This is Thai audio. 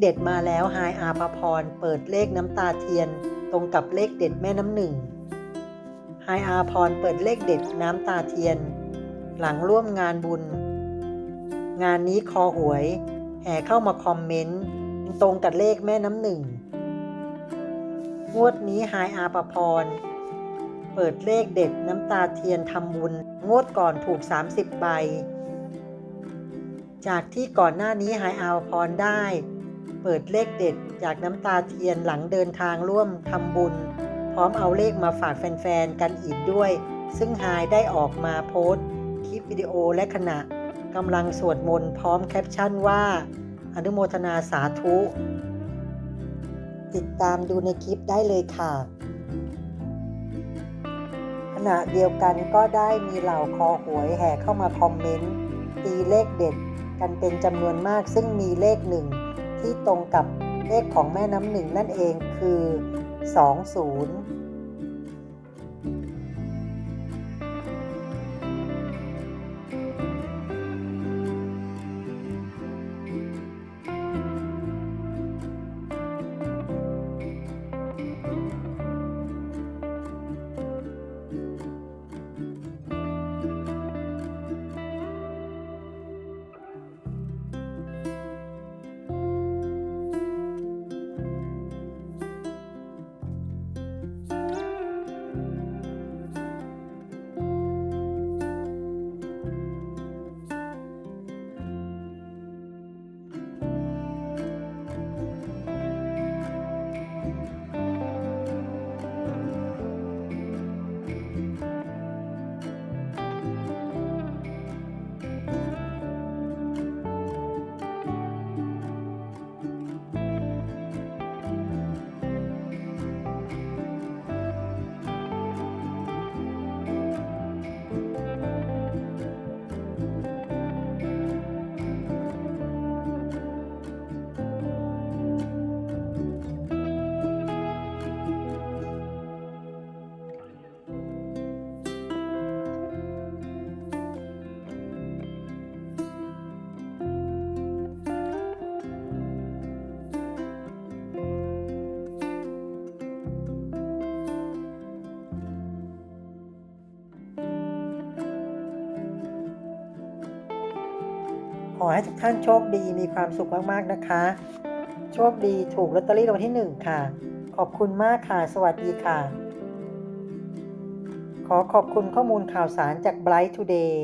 เด็ดมาแล้วไฮอาภพรเปิดเลขน้ำตาเทียน ตรงกับเลขเด็ดแม่น้ำหนึ่งไฮอาพรเปิดเลขเด็ดน้ำตาเทียน หลังร่วมงานบุญ งานนี้คอหวย แห่เข้ามาคอมเมนต์ ตรงกับเลขแม่น้ำหนึ่งงวดนี้ไฮอาภพร เปิดเลขเด็ดน้ำตาเทียนทำบุญ งวดก่อนถูก 30 ใบ จากที่ก่อนหน้านี้หายอาภพรได้ เปิดเลขเด็ดจากน้ำตาเทียนหลังเดินทางร่วมทำบุญ พร้อมเอาเลขมาฝากแฟนๆ กันอีกด้วย ซึ่งไฮายได้ออกมาโพสต์คลิปวิดีโอและขณะกำลังสวดมนต์พร้อมแคปชั่นว่า อนุโมทนาสาธุ ติดตามดูในคลิปได้เลยค่ะ ขณะเดียวกันก็ได้มีเหล่าคอหวยแห่เข้ามาคอมเมนต์ ตีเลขเด็ดกันเป็นจำนวนมากซึ่งมีเลขหนึ่ง ที่ตรงกับเลขของแม่น้ำหนึ่งนั่นเองคือ 20 ขอให้ทุกท่านโชคดีมีความสุขมากๆนะคะ โชคดีถูกลอตเตอรี่รางวัลที่หนึ่งค่ะ ขอบคุณมากค่ะ สวัสดีค่ะ ขอขอบคุณข้อมูลข่าวสารจาก Bright Today